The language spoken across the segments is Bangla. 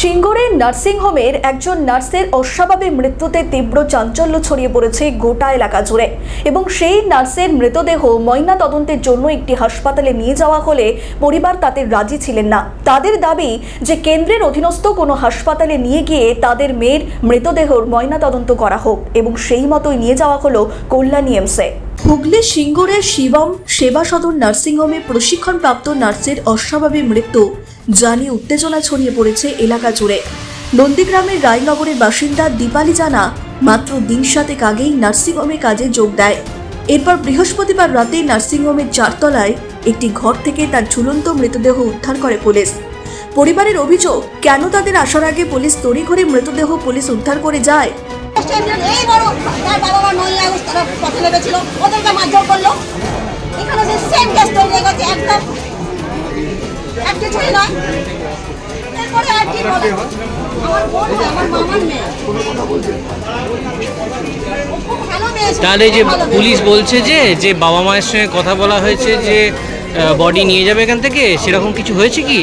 সিঙ্গুরের নার্সিংহোমের একজন নার্সের অস্বাভাবিক মৃত্যুতে তীব্র চাঞ্চল্য ছড়িয়ে পড়েছে গোটা এলাকা জুড়ে। এবং সেই নার্সের মৃতদেহ ময়না তদন্তের জন্য একটি হাসপাতালে নিয়ে যাওয়া হলে পরিবার তাতে রাজি ছিলেন না। তাদের দাবি যে কেন্দ্রের অধীনস্থ কোনো হাসপাতালে নিয়ে গিয়ে তাদের মেয়ের মৃতদেহর ময়না তদন্ত করা হোক এবং সেই মতোই নিয়ে যাওয়া হলো কল্যাণী এমসে হুগলি সিঙ্গুরের শিবম সেবা সদন নার্সিংহোমে প্রশিক্ষণপ্রাপ্ত নার্সের অস্বাভাবিক মৃত্যু জানি উত্তেজনা ছড়িয়ে পড়েছে এলাকা জুড়ে। নন্দীগ্রামের রায়নগরের বাসিন্দা দীপালি জানা মাত্র দিন সাতেক আগেই নার্সিংহোমে কাজে যোগ দেয়। এরপর বৃহস্পতিবার রাতে নার্সিংহোমের চারতলায় একটি ঘর থেকে তার ঝুলন্ত মৃতদেহ উদ্ধার করে পুলিশ। পরিবারের অভিযোগ, কেন তাদের আসার আগে পুলিশ তড়িঘড়ি মৃতদেহ পুলিশ উদ্ধার করে যায়? তার তারা ওদেরকে মারধর করল। এখানে সেম কেস তৈরি একদম এক কিছুই নয়। এরপরে আর কি বলে আমার বোন আমার মামার মেয়ে। ও খুব ভালো মেয়ে ছিল, তাহলে যে। পুলিশ বলছে যে যে বাবা মায়ের সঙ্গে কথা বলা হয়েছে যে বডি নিয়ে যাবে এখান থেকে সেরকম কিছু হয়েছে কি?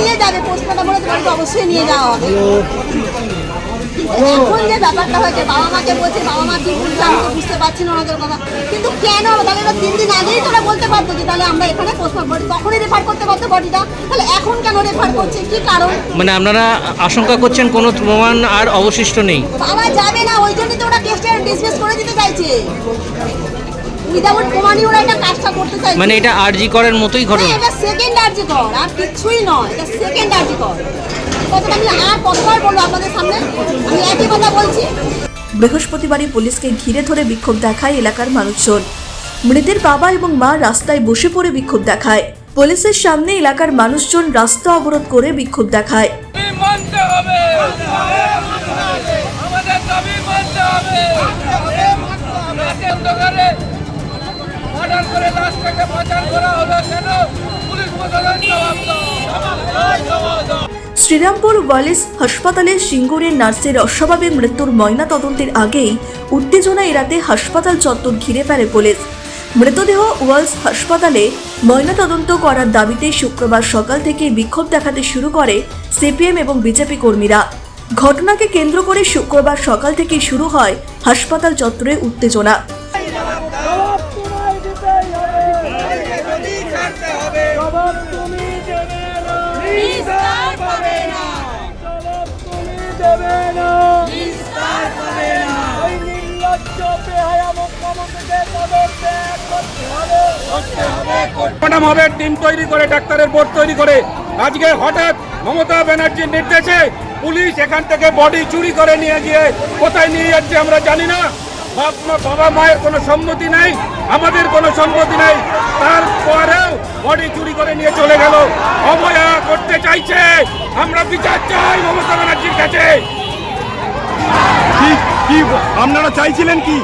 নিয়ে যাবে পোস্টমর্টম অবশ্যই নিয়ে যাওয়া হবে। এখন যে ব্যাপারটা হয়েছে বাবা মাকে বলছে বাবা মা কি বলছে আমি তো বুঝতে পারছি না ওনাদের কথা। কিন্তু কেন? তাহলে এরা তিন দিন আগেই তোরা বলতে পারতো যে তাহলে আমরা এখানে পোস্টমর্টম বডি তখনই রেফার করতে পারতো বডিটা তাহলে এখন কেন রেফার করছে? কি কারণ? মানে আপনারা আশঙ্কা করছেন কোনো প্রমাণ আর অবশিষ্ট নেই। বাবা যাবে না ওই জন্যই তো ওরা কেসটা ডিসমিস করে দিতে চাইছে। উইদাউট প্রমাণই ওরা এটা কাজটা করতে চাইছে। মানে এটা আরজি করার মতোই ঘটনা। এটা সেকেন্ড আর্জি কর আর কিচ্ছুই নয় এটা সেকেন্ড আর্জি কর। বৃহস্পতিবারই পুলিশকে ঘিরে ধরে বিক্ষোভ দেখায় এলাকার মানুষজন। মৃতের বাবা এবং মা রাস্তায় বসে পড়ে বিক্ষোভ দেখায়। পুলিশের সামনে এলাকার মানুষজন রাস্তা অবরোধ করে বিক্ষোভ দেখায়। শ্রীরামপুর ওয়ালিস হাসপাতালে সিঙ্গুরের নার্সের অস্বাভাবিক মৃত্যুর ময়না তদন্তের আগেই উত্তেজনা এড়াতে হাসপাতাল চত্বর ঘিরে ফেলে পুলিশ। মৃতদেহ ওয়ালস হাসপাতালে ময়না তদন্ত করার দাবিতে শুক্রবার সকাল থেকে বিক্ষোভ দেখাতে শুরু করে সিপিএম এবং বিজেপি কর্মীরা। ঘটনাকে কেন্দ্র করে শুক্রবার সকাল থেকে শুরু হয় হাসপাতাল চত্বরে উত্তেজনা। দেবে না। ওই নির্লজ্জ বেহায়া মুখ্যমন্ত্রীকে পদত্যাগ করতে হবে টিম তৈরি করে ডাক্তারের বোর্ড তৈরি করে। আজকে হঠাৎ মমতা ব্যানার্জির নির্দেশে পুলিশ এখান থেকে বডি চুরি করে নিয়ে গিয়ে কোথায় নিয়ে যাচ্ছে আমরা জানি না। বাবা মায়ের কোনো সম্মতি নাই আমাদের কোনো সম্মতি নাই। তারপরেও বডি চুরি করে নিয়ে চলে গেল। অবয়া করতে চাইছে। আমরা বিচার চাই মমতা ব্যানার্জির কাছে। কি আপনারা চাইছিলেন কি?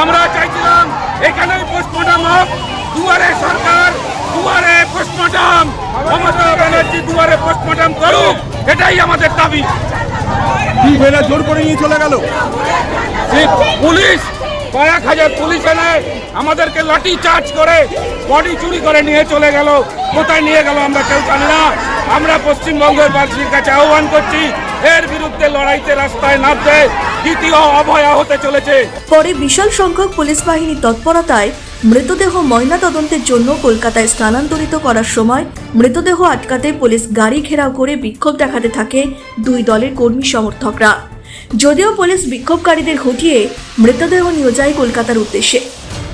আমরা চাইছিলাম এখানেই পোস্টমর্টম হোক দুয়ারে সরকার দুয়ারে পোস্টমর্টম মমতা ব্যানার্জি দুয়ারে পোস্টমর্টম করুক এটাই আমাদের দাবি। কি বেলা জোর করে নিয়ে চলে গেল? পুলিশ! কয়েক হাজার পুলিশ এনে আমাদেরকে লাঠি চার্জ করে, বডি চুরি করে নিয়ে চলে গেল। কোথায় নিয়ে গেল আমরা কেউ জানি না। আমরা পশ্চিমবঙ্গের বাসীর কাছে আহ্বান করছি, এর বিরুদ্ধে লড়াইতে রাস্তায় নামতে দ্বিতীয় অভয়া হতে চলেছে। পরে বিশাল সংখ্যক পুলিশ বাহিনীর তৎপরতায় মৃতদেহ ময়না তদন্তের জন্য কলকাতায় স্থানান্তরিত করার সময় মৃতদেহ আটকাতে পুলিশ গাড়ি ঘেরাও করে বিক্ষোভ দেখাতে থাকে দুই দলের কর্মী সমর্থকরা। যদিও পুলিশ বিক্ষোভকারীদের হটিয়ে মৃতদেহ নিয়ে যায় কলকাতার উদ্দেশ্যে।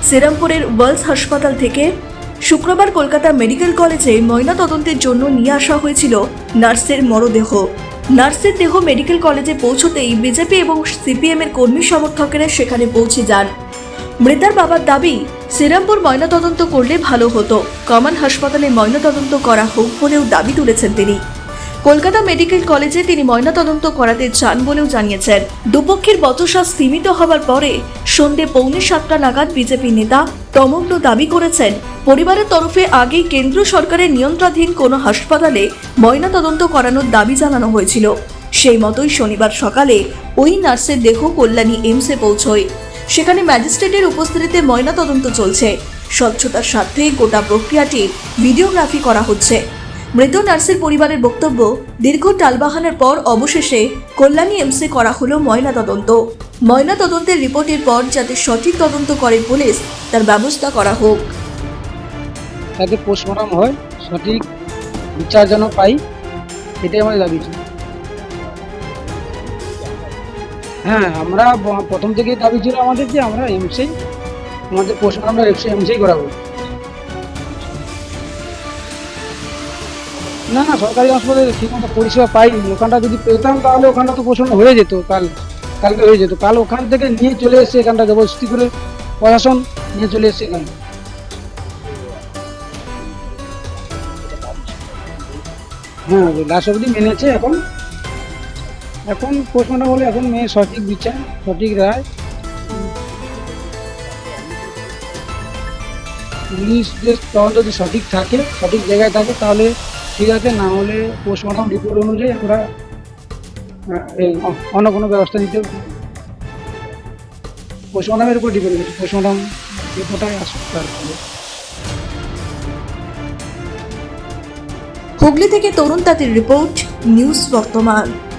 শ্রীরামপুরের ওয়ার্লস হাসপাতাল থেকে শুক্রবার কলকাতা মেডিকেল কলেজে ময়না তদন্তের জন্য নিয়ে আসা হয়েছিল নার্সের মরদেহ। নার্সের দেহ মেডিকেল কলেজে পৌঁছতেই বিজেপি এবং সিপিএম এর কর্মী সমর্থকেরা সেখানে পৌঁছে যান। মৃতার বাবার দাবি, শ্রীরামপুর ময়নাতদন্ত করলে ভালো হতো। কমান হাসপাতালে ময়নাতদন্ত করা হোক বলেও দাবি তুলেছেন তিনি। কলকাতা মেডিকেল কলেজে তিনি ময়নাতদন্ত করাতে চান বলেও জানিয়েছেন। দুপক্ষের বচসা স্থিমিত হবার পরে সন্ধে পৌনে সাতটা নাগাদ বিজেপি নেতা তমগ্ন দাবি করেছেন, পরিবারের তরফে আগেই কেন্দ্র সরকারের নিয়ন্ত্রণাধীন কোনো হাসপাতালে ময়নাতদন্ত করানোর দাবি জানানো হয়েছিল। সেই মতোই শনিবার সকালে ওই নার্সের দেহ কল্যাণী এমসে পৌঁছয়। সেখানে ম্যাজিস্ট্রেটের উপস্থিতিতে ময়নাতদন্ত চলছে। স্বচ্ছতার সাথে গোটা প্রক্রিয়াটি ভিডিওগ্রাফি করা হচ্ছে। মৃত নার্সের পরিবারের বক্তব্য, দীর্ঘ টালবাহানের পর অবশেষে কল্যাণী এমসে করা হলো ময়না তদন্ত। ময়না তদন্তের রিপোর্টের পর যাতে সঠিক তদন্ত করে পুলিশ, তার ব্যবস্থা করা হোক। যাতে পোস্টমর্টম হয়, সঠিক বিচার যেন পাই, এটাই আমাদের দাবি ছিল। হ্যাঁ আমরা প্রথম থেকেই দাবি ছিল আমাদের যে আমরা এমসেই আমাদের পোস্টমর্টমটা এমসে করাবো। না না, সরকারি হাসপাতালে ঠিকমতো পরিষেবা পাইনি। ওখানটা যদি পেতাম, তাহলে ওখানটা তো পোষণ হয়ে যেত কাল, কালকে হয়ে যেত। কাল ওখান থেকে নিয়ে চলে এসছে এখানটা জবরদস্তি করে প্রশাসন নিয়ে চলে এসছে এখানে। হ্যাঁ লাস্ট অবধি মেনেছে এখন। এখন প্রশ্নটা হলে এখন মেয়ে সঠিক বিচার, সঠিক রায়। পুলিশ যে তখন যদি সঠিক থাকে, সঠিক জায়গায় থাকে, তাহলে ঠিক আছে, না হলে পোস্টমর্টম রিপোর্ট অনুযায়ী আমরা অন্য কোনো ব্যবস্থা নিতে পোস্টমর্টমের উপর ডিপেন্ড করছে। পোস্টমর্টম রিপোর্টটাই আসুক হুগলি থেকে তরুণ তাঁতির রিপোর্ট নিউজ বর্তমান।